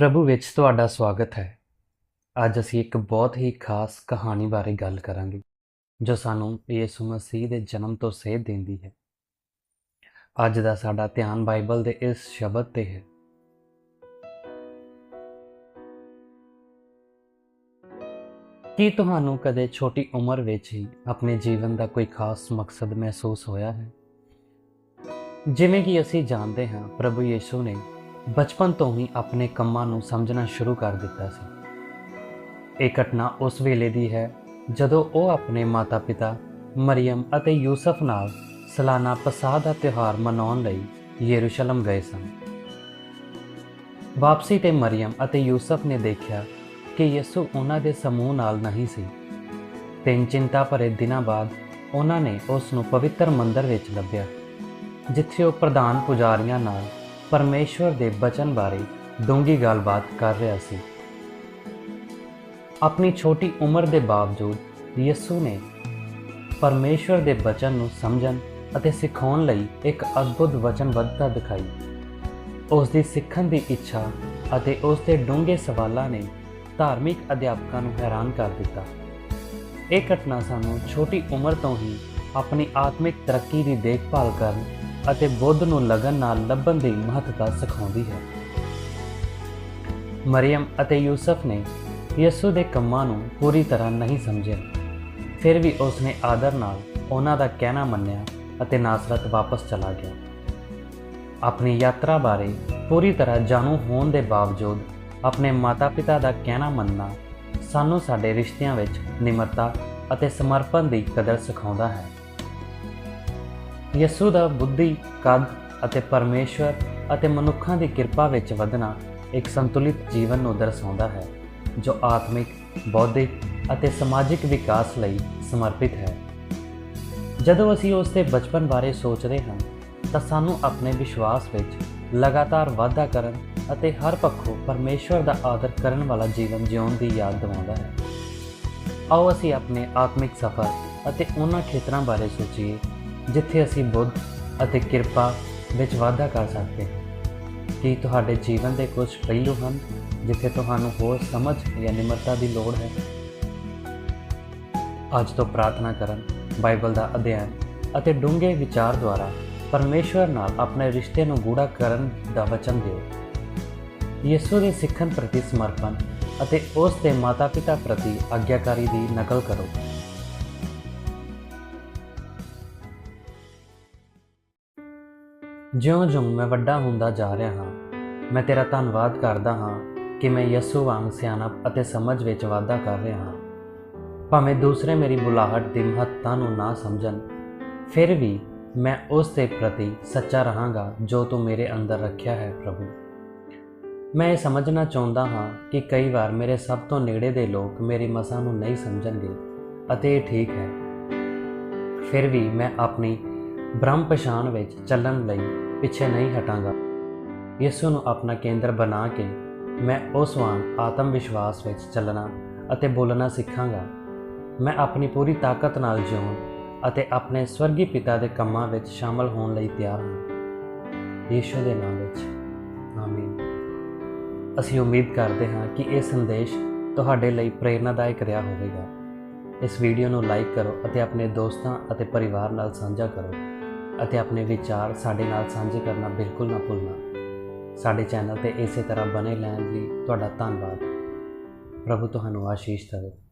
ਪ੍ਰਭੂ ਵਿੱਚ ਤੁਹਾਡਾ ਸਵਾਗਤ ਹੈ। ਅੱਜ ਅਸੀਂ ਇੱਕ ਬਹੁਤ ਹੀ ਖਾਸ ਕਹਾਣੀ ਬਾਰੇ ਗੱਲ ਕਰਾਂਗੇ, ਜੋ ਸਾਨੂੰ ਯਿਸੂ ਮਸੀਹ ਦੇ ਜਨਮ ਤੋਂ ਸੇਧ ਦਿੰਦੀ ਹੈ। ਅੱਜ ਦਾ ਸਾਡਾ ਧਿਆਨ ਬਾਈਬਲ ਦੇ ਇਸ ਸ਼ਬਦ ਤੇ ਹੈ। ਕੀ ਤੁਹਾਨੂੰ ਕਦੇ ਛੋਟੀ ਉਮਰ ਵਿੱਚ ਹੀ ਆਪਣੇ ਜੀਵਨ ਦਾ ਕੋਈ ਖਾਸ ਮਕਸਦ ਮਹਿਸੂਸ ਹੋਇਆ ਹੈ? ਜਿਵੇਂ ਕਿ ਅਸੀਂ ਜਾਣਦੇ ਹਾਂ, ਪ੍ਰਭੂ ਯਿਸੂ ਨੇ ਬਚਪਨ ਤੋਂ ਹੀ ਆਪਣੇ ਕੰਮਾਂ ਨੂੰ ਸਮਝਣਾ ਸ਼ੁਰੂ ਕਰ ਦਿੱਤਾ ਸੀ। ਇਹ ਘਟਨਾ ਉਸ ਵੇਲੇ ਦੀ ਹੈ ਜਦੋਂ ਉਹ ਆਪਣੇ ਮਾਤਾ-ਪਿਤਾ ਮਰੀਮ ਅਤੇ ਯੂਸਫ ਨਾਲ ਸਾਲਾਨਾ ਪਸਾਹ ਦਾ ਤਿਉਹਾਰ ਮਨਾਉਣ ਲਈ ਯਰੂਸ਼ਲਮ ਗਏ ਸਨ। ਵਾਪਸੀ ਤੇ ਮਰੀਮ ਅਤੇ ਯੂਸਫ ਨੇ ਦੇਖਿਆ ਕਿ ਯਿਸੂ ਉਹਨਾਂ ਦੇ ਸਮੂਹ ਨਾਲ ਨਹੀਂ ਸੀ। ਤਿੰਨ ਚਿੰਤਾ ਭਰੇ ਦਿਨਾਂ ਬਾਅਦ ਉਹਨਾਂ ਨੇ ਉਸ ਨੂੰ ਪਵਿੱਤਰ ਮੰਦਰ ਵਿੱਚ ਲੱਭਿਆ, ਜਿੱਥੇ ਉਹ ਪ੍ਰਧਾਨ ਪੁਜਾਰੀਆਂ ਨਾਲ ਪਰਮੇਸ਼ਵਰ ਦੇ ਬਚਨ ਬਾਰੇ ਡੂੰਗੀ ਗੱਲਬਾਤ ਕਰ ਰਿਹਾ ਸੀ। ਆਪਣੀ ਛੋਟੀ ਉਮਰ ਦੇ ਬਾਵਜੂਦ ਯਿਸੂ ਨੇ ਪਰਮੇਸ਼ਵਰ ਦੇ ਬਚਨ ਨੂੰ ਸਮਝਣ ਅਤੇ ਸਿਖਾਉਣ ਲਈ ਇੱਕ ਅਦਭੁਤ ਵਚਨਬੱਧਤਾ ਦਿਖਾਈ। ਉਸ ਦੀ ਸਿੱਖਣ ਦੀ ਇੱਛਾ ਅਤੇ ਉਸ ਦੇ ਡੂੰਘੇ ਸਵਾਲਾਂ ਨੇ ਧਾਰਮਿਕ ਅਧਿਆਪਕਾਂ ਨੂੰ ਹੈਰਾਨ ਕਰ ਦਿੱਤਾ। ਇਹ ਘਟਨਾ ਸਾਨੂੰ ਛੋਟੀ ਉਮਰ ਤੋਂ ਹੀ ਆਪਣੀ ਆਤਮਿਕ ਤਰੱਕੀ ਦੀ ਦੇਖਭਾਲ ਕਰਨ ਅਤੇ ਬੁੱਧ ਨੂੰ ਲਗਨ ਨਾਲ ਲੱਭਣ ਦੀ ਮਹੱਤਤਾ ਸਿਖਾਉਂਦੀ ਹੈ। ਮਰੀਮ ਅਤੇ ਯੂਸਫ ਨੇ ਯਿਸੂ ਦੇ ਕੰਮਾਂ ਨੂੰ ਪੂਰੀ ਤਰ੍ਹਾਂ ਨਹੀਂ ਸਮਝਿਆ। ਫਿਰ ਵੀ ਉਸ ਨੇ ਆਦਰ ਨਾਲ ਉਹਨਾਂ ਦਾ ਕਹਿਣਾ ਮੰਨਿਆ ਅਤੇ ਨਾਸਰਤ ਵਾਪਸ ਚਲਾ ਗਿਆ। ਆਪਣੀ ਯਾਤਰਾ ਬਾਰੇ ਪੂਰੀ ਤਰ੍ਹਾਂ ਜਾਣੂ ਹੋਣ ਦੇ ਬਾਵਜੂਦ ਆਪਣੇ ਮਾਤਾ-ਪਿਤਾ ਦਾ ਕਹਿਣਾ ਮੰਨਣਾ ਸਾਨੂੰ ਸਾਡੇ ਰਿਸ਼ਤਿਆਂ ਵਿੱਚ ਨਿਮਰਤਾ ਅਤੇ ਸਮਰਪਣ ਦੀ ਕਦਰ ਸਿਖਾਉਂਦਾ ਹੈ। ਯਿਸੂ ਦਾ ਬੁੱਧੀ ਕਦ ਅਤੇ ਪਰਮੇਸ਼ਵਰ ਅਤੇ ਮਨੁੱਖਾਂ ਦੀ ਕਿਰਪਾ ਵਿੱਚ ਵਧਣਾ ਇੱਕ ਸੰਤੁਲਿਤ ਜੀਵਨ ਨੂੰ ਦਰਸਾਉਂਦਾ ਹੈ, ਜੋ ਆਤਮਿਕ, ਬੌਧਿਕ ਅਤੇ ਸਮਾਜਿਕ ਵਿਕਾਸ ਲਈ ਸਮਰਪਿਤ ਹੈ। ਜਦੋਂ ਅਸੀਂ ਉਸ ਦੇ ਬਚਪਨ ਬਾਰੇ ਸੋਚਦੇ ਹਾਂ, ਤਾਂ ਸਾਨੂੰ ਆਪਣੇ ਵਿਸ਼ਵਾਸ ਵਿੱਚ ਲਗਾਤਾਰ ਵਾਧਾ ਕਰਨ ਅਤੇ ਹਰ ਪੱਖੋਂ ਪਰਮੇਸ਼ਵਰ ਦਾ ਆਦਰ ਕਰਨ ਵਾਲਾ ਜੀਵਨ ਜਿਉਣ ਦੀ ਯਾਦ ਦਿਵਾਉਂਦਾ ਹੈ। ਆਓ ਅਸੀਂ ਆਪਣੇ ਆਤਮਿਕ ਸਫ਼ਰ ਅਤੇ ਉਹਨਾਂ ਖੇਤਰਾਂ ਬਾਰੇ ਸੋਚੀਏ ਜਿੱਥੇ ਅਸੀਂ ਬੁੱਧ ਅਤੇ ਕਿਰਪਾ ਵਿੱਚ ਵਾਧਾ ਕਰ ਸਕਦੇ ਹਾਂ। ਕੀ ਤੁਹਾਡੇ ਜੀਵਨ ਦੇ ਕੁਝ ਪਹਿਲੂ ਹਨ ਜਿੱਥੇ ਤੁਹਾਨੂੰ ਹੋਰ ਸਮਝ ਜਾਂ ਨਿਮਰਤਾ ਦੀ ਲੋੜ ਹੈ? ਅੱਜ ਤੋਂ ਪ੍ਰਾਰਥਨਾ ਕਰਨ, ਬਾਈਬਲ ਦਾ ਅਧਿਐਨ ਅਤੇ ਡੂੰਘੇ ਵਿਚਾਰ ਦੁਆਰਾ ਪਰਮੇਸ਼ਵਰ ਨਾਲ ਆਪਣੇ ਰਿਸ਼ਤੇ ਨੂੰ ਗੂੜਾ ਕਰਨ ਦਾ ਵਚਨ ਦਿਓ। ਯਿਸੂ ਦੇ ਸਿੱਖਣ ਪ੍ਰਤੀ ਸਮਰਪਣ ਅਤੇ ਉਸ ਦੇ ਮਾਤਾ-ਪਿਤਾ ਪ੍ਰਤੀ ਆਗਿਆਕਾਰੀ ਦੀ ਨਕਲ ਕਰੋ। ਜਿਉਂ-ਜਿਉਂ ਮੈਂ ਵੱਡਾ ਹੁੰਦਾ ਜਾ ਰਿਹਾ ਹਾਂ, ਮੈਂ ਤੇਰਾ ਧੰਨਵਾਦ ਕਰਦਾ ਹਾਂ ਕਿ ਮੈਂ ਯਿਸੂ ਵਾਂਗ ਸਿਆਣਪ ਅਤੇ ਸਮਝ ਵਿੱਚ ਵਾਧਾ ਕਰ ਰਿਹਾ ਹਾਂ। ਭਾਵੇਂ ਦੂਸਰੇ ਮੇਰੀ ਬੁਲਾਹਟ ਦੀ ਮਹੱਤਤਾ ਨੂੰ ਨਾ ਸਮਝਣ, ਫਿਰ ਵੀ ਮੈਂ ਉਸ ਦੇ ਪ੍ਰਤੀ ਸੱਚਾ ਰਹਾਂਗਾ ਜੋ ਤੂੰ ਮੇਰੇ ਅੰਦਰ ਰੱਖਿਆ ਹੈ, ਪ੍ਰਭੂ। ਮੈਂ ਇਹ ਸਮਝਣਾ ਚਾਹੁੰਦਾ ਹਾਂ ਕਿ ਕਈ ਵਾਰ ਮੇਰੇ ਸਭ ਤੋਂ ਨੇੜੇ ਦੇ ਲੋਕ ਮੇਰੀ ਮਸਾਂ ਨੂੰ ਨਹੀਂ ਸਮਝਣਗੇ, ਅਤੇ ਇਹ ਠੀਕ ਹੈ। ਫਿਰ ਵੀ ਮੈਂ ਆਪਣੀ ਬ੍ਰਹਮ ਪਛਾਣ ਵਿੱਚ ਚੱਲਣ ਲਈ ਪਿੱਛੇ ਨਹੀਂ ਹਟਾਂਗਾ। ਯਿਸੂ ਨੂੰ ਆਪਣਾ ਕੇਂਦਰ ਬਣਾ ਕੇ ਮੈਂ ਉਸ ਵਾਂਗ ਆਤਮ ਵਿਸ਼ਵਾਸ ਵਿੱਚ ਚੱਲਣਾ ਅਤੇ ਬੋਲਣਾ ਸਿੱਖਾਂਗਾ। ਮੈਂ ਆਪਣੀ ਪੂਰੀ ਤਾਕਤ ਨਾਲ ਜਿਉਣ ਅਤੇ ਆਪਣੇ ਸਵਰਗੀ ਪਿਤਾ ਦੇ ਕੰਮਾਂ ਵਿੱਚ ਸ਼ਾਮਲ ਹੋਣ ਲਈ ਤਿਆਰ ਹਾਂ। ਯਿਸੂ ਦੇ ਨਾਮ ਵਿੱਚ। ਆਮੀਨ। ਅਸੀਂ ਉਮੀਦ ਕਰਦੇ ਹਾਂ ਕਿ ਇਹ ਸੰਦੇਸ਼ ਤੁਹਾਡੇ ਲਈ ਪ੍ਰੇਰਨਾਦਾਇਕ ਰਿਹਾ ਹੋਵੇਗਾ। ਇਸ ਵੀਡੀਓ ਨੂੰ ਲਾਈਕ ਕਰੋ ਅਤੇ ਆਪਣੇ ਦੋਸਤਾਂ ਅਤੇ ਪਰਿਵਾਰ ਨਾਲ ਸਾਂਝਾ ਕਰੋ। ਅਤੇ ਆਪਣੇ ਵਿਚਾਰ ਸਾਡੇ ਨਾਲ ਸਾਂਝੇ ਕਰਨਾ ਬਿਲਕੁਲ ਨਾ ਭੁੱਲਣਾ। ਸਾਡੇ ਚੈਨਲ ਤੇ ਇਸੇ ਤਰ੍ਹਾਂ ਬਣੇ ਰਹਿਣ ਲਈ ਤੁਹਾਡਾ ਧੰਨਵਾਦ। ਪ੍ਰਭੂ, ਤੁਹਾਨੂੰ ਆਸ਼ੀਸ਼ ਦੇਵੇ।